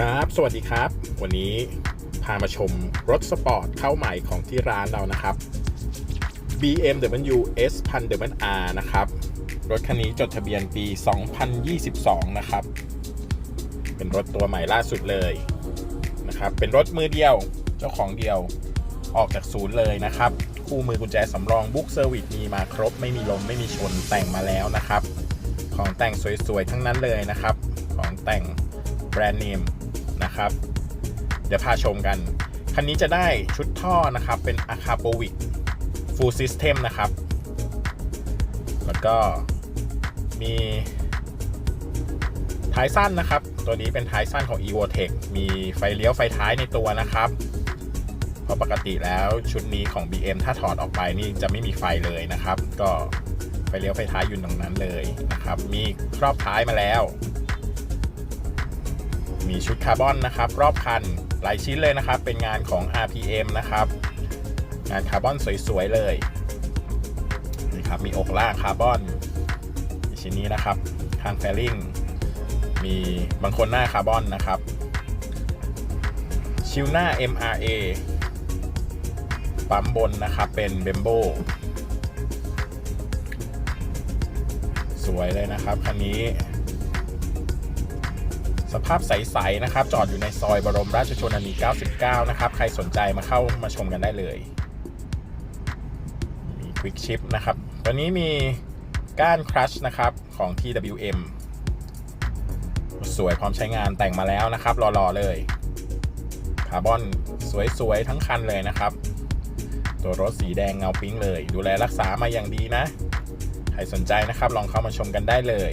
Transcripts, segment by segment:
ครับ สวัสดีครับ วันนี้พามาชมรถสปอร์ตเข้าใหม่ของที่ร้านเรานะครับ BMW S 1 0 0 R นะครับ รถคันนี้จดทะเบียนปี 2022 นะครับ เป็นรถตัวใหม่ล่าสุดเลยนะครับ เป็นรถมือเดียว เจ้าของเดียว ออกจากศูนย์เลยนะครับ คู่มือกุญแจสำรองบุ๊กเซอร์วิสมีมาครบ ไม่มีลมไม่มีชนแต่งมาแล้วนะครับ ของแต่งสวยๆ ทั้งนั้นเลยนะครับ ของแต่งแบรนด์เนม นะครับ เดี๋ยวพาชมกัน คันนี้จะได้ชุดท่อนะครับ เป็น a c a p o v i c Full System นะครับ แล้วก็มีท้ายสั้นนะครับ ตัวนี้เป็นท้ายสั้นของ Evotech มีไฟเลี้ยวไฟท้ายในตัวนะครับ เพราะปกติแล้วชุดนี้ของ BM ถ้าถอดออกไปนี่จะไม่มีไฟเลยนะครับ ก็ไฟเลี้ยวไฟท้ายอยู่ตรงนั้นเลยนะครับ มีครอบท้ายมาแล้ว มีชุดคาร์บอนนะครับ รอบคันหลายชิ้นเลยนะครับ เป็นงานของ RPM นะครับ งานคาร์บอนสวยๆเลยนี่ครับมีอกล่างคาร์บอนชิ้นนี้นะครับทางแฟลิงมีบางคนหน้าคาร์บอนนะครับ ชิวหน้า MRA ปั๊มบนนะครับ เป็นเบมโบสวยเลยนะครับ คันนี้ สภาพใสๆนะครับ จอดอยู่ในซอยบรมราชชนนี 99 นะครับ ใครสนใจมาเข้ามาชมกันได้เลย มี Quick Ship นะครับ ตัวนี้มีก้านครัชนะครับ ของ TWM สวยพร้อมใช้งานแต่งมาแล้วนะครับรอๆเลย คาร์บอนสวยๆ ทั้งคันเลยนะครับ ตัวรถสีแดงเงาปิ๊งเลย ดูแลรักษามาอย่างดีนะ ใครสนใจนะครับ ลองเข้ามาชมกันได้เลย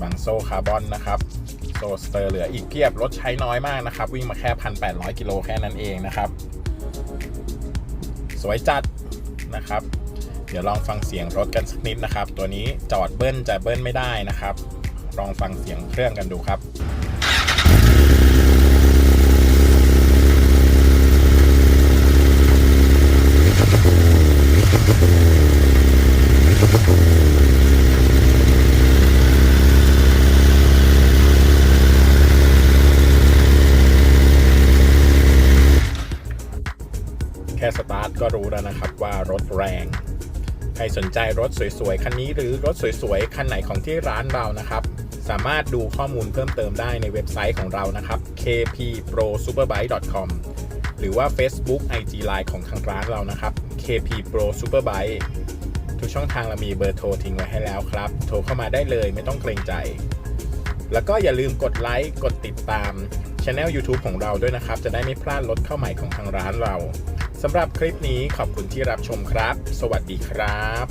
บางโซ่คาร์บอนนะครับโซ่สเตอร์เหลืออีกเพียบรถใช้น้อยมากนะครับ วิ่งมาแค่ 1,800 กิโลแค่นั้นเองนะครับ สวยจัดนะครับ เดี๋ยวลองฟังเสียงรถกันสักนิดนะครับ ตัวนี้จอดเบิ้ลจะเบิ้ลไม่ได้นะครับ ลองฟังเสียงเครื่องกันดูครับ แค่สตาร์ทก็รู้แล้วนะครับว่ารถแรง ใครสนใจรถสวยๆ คันนี้หรือรถสวยๆ คันไหนของที่ร้านเรานะครับ สามารถดูข้อมูลเพิ่มเติมได้ในเว็บไซต์ของเรานะครับ kpprosuperbike.com หรือว่า Facebook IG Line ของทางร้านเรานะครับ kpprosuperbike ทุกช่องทางเรามีเบอร์โทรทิ้งไว้ให้แล้วครับ โทรเข้ามาได้เลยไม่ต้องเกรงใจ แล้วก็อย่าลืมกดไลค์กดติดตามช anel YouTube ของเราด้วยนะครับ จะได้ไม่พลาดรถเข้าใหม่ของทางร้านเรา สำหรับคลิปนี้ขอบคุณที่รับชมครับ สวัสดีครับ